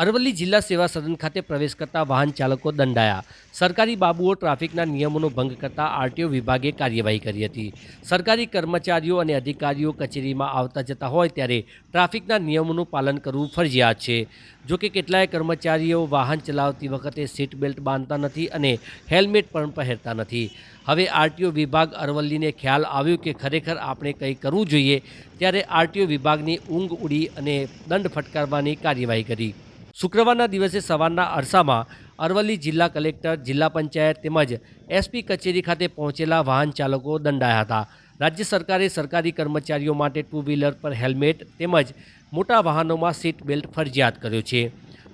અરવલ્લી જિલ્લા સેવા સદન ખાતે પ્રવેશ કરતા વાહન ચાલકો દંડાયા. સરકારી બાબુઓ ટ્રાફિકના નિયમોનો ભંગ કરતા આરટીઓ વિભાગે કાર્યવાહી કરી હતી. સરકારી કર્મચારીઓ અને અધિકારીઓ કચેરીમાં આવતા જતા હોય ત્યારે ટ્રાફિકના નિયમોનું પાલન કરવું ફરજિયાત છે. જો કે કેટલાય કર્મચારીઓ વાહન ચલાવતી વખતે સીટ બેલ્ટ બાંધતા નથી અને હેલ્મેટ પણ પહેરતા નથી. હવે આરટીઓ વિભાગ અરવલ્લીને ખ્યાલ આવ્યો કે ખરેખર આપણે કંઈ કરવું જોઈએ, ત્યારે આરટીઓ વિભાગની ઊંઘ ઉડી અને દંડ ફટકારવાની કાર્યવાહી કરી. શુક્રવારના દિવસે સવારના અરસામાં અરવલ્લી જિલ્લા કલેક્ટર, જિલ્લા પંચાયત તેમજ એસપી કચેરી ખાતે પહોંચેલા વાહન ચાલકો દંડાયા હતા. રાજ્ય સરકારે સરકારી કર્મચારીઓ માટે ટુ વ્હીલર પર હેલ્મેટ તેમજ મોટા વાહનોમાં સીટ બેલ્ટ ફરજિયાત કર્યો છે.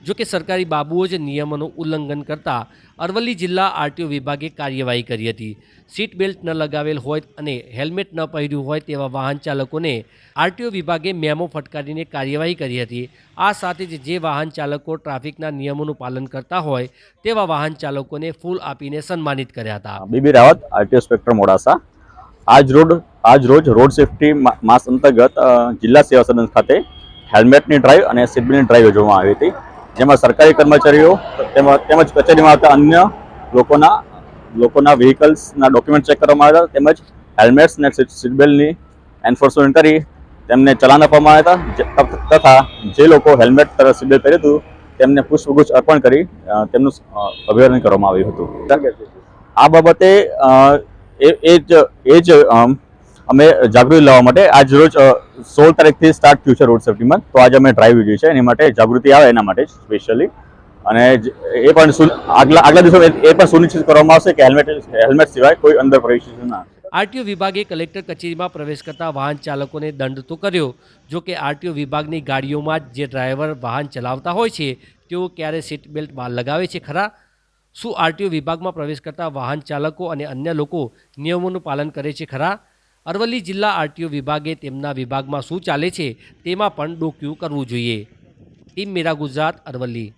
જો કે સરકારી બાબુઓ જ નિયમોનું ઉલ્લંઘન કરતા અરવલ્લી જિલ્લા આરટીઓ વિભાગે કાર્યવાહી કરી હતી. સીટ બેલ્ટ ન લગાવેલ હોય અને હેલ્મેટ ન પહેર્યું હોય તેવા વાહન ચાલકોને આરટીઓ વિભાગે મેમો ફટકારીને કાર્યવાહી કરી હતી. આ સાથે જ જે વાહન ચાલકો ટ્રાફિકના નિયમોનું પાલન કરતા હોય તેવા વાહન ચાલકોને ફૂલ આપીને સન્માનિત કર્યા હતા. BB Rawat, RTO inspector Modasa. આજ રોડ, આજ રોજ રોડ સેફટી માસ અંતર્ગત જિલ્લા સેવા સદન ખાતે હેલ્મેટની ડ્રાઈવ અને સીટબેલ્ટની ડ્રાઈવ યોજવામાં આવી હતી. જેમાં સરકારી કર્મચારીઓ તેમજ કચેરીમાં આવતા અન્ય લોકોના લોકોના વ્હીકલ્સના ડોક્યુમેન્ટ ચેક કરવામાં આવ્યા હતા, તેમજ હેલ્મેટ્સ સીટ સીટબેલ્ટની એન્ફોર્સમેન્ટ કરી, તેમને ચલાન આપવામાં આવ્યા હતા તથા જે લોકો હેલ્મેટ તથા સીટબેલ્ટ પહેર્યું હતું, તેમને પુષ્પગુચ્છ અર્પણ કરી તેમનું અભિવાદન કરવામાં આવ્યું હતું. આ બાબતે એ જ એ જ અમ, જાગૃતિ લાવવા માટે આજ રોજ સોળ તારીખથી સ્ટાર્ટ થયું છે રોડ સેફ્ટીમાં તો આજે અમે ડ્રાઈવ યોજી છે. એની માટે જાગૃતિ આવે એના માટે સ્પેશિયલી અને એ પણ આગલા આગલા દિવસો એ પણ સુનિશ્ચિત કરવામાં આવશે કે હેલ્મેટ હેલ્મેટ સિવાય કોઈ અંદર પ્રવેશ ના આરટીઓ વિભાગે કલેક્ટર કચેરીમાં પ્રવેશ કરતા વાહન ચાલકોને દંડ તો કર્યો. જો કે આરટીઓ વિભાગની ગાડીઓમાં જે ડ્રાઈવર વાહન ચલાવતા હોય છે તેઓ ક્યારે સીટ બેલ્ટ બહાર લગાવે છે ખરા? શું આરટીઓ વિભાગમાં પ્રવેશ કરતા વાહન ચાલકો અને અન્ય લોકો નિયમોનું પાલન કરે છે ખરા? અરવલ્લી જિલ્લા આરટીઓ વિભાગે તેમના વિભાગમાં શું ચાલે છે તેમાં પણ ડોક્યુ કરવું જોઈએ. ટીમ મેરા ગુજરાત, અરવલ્લી.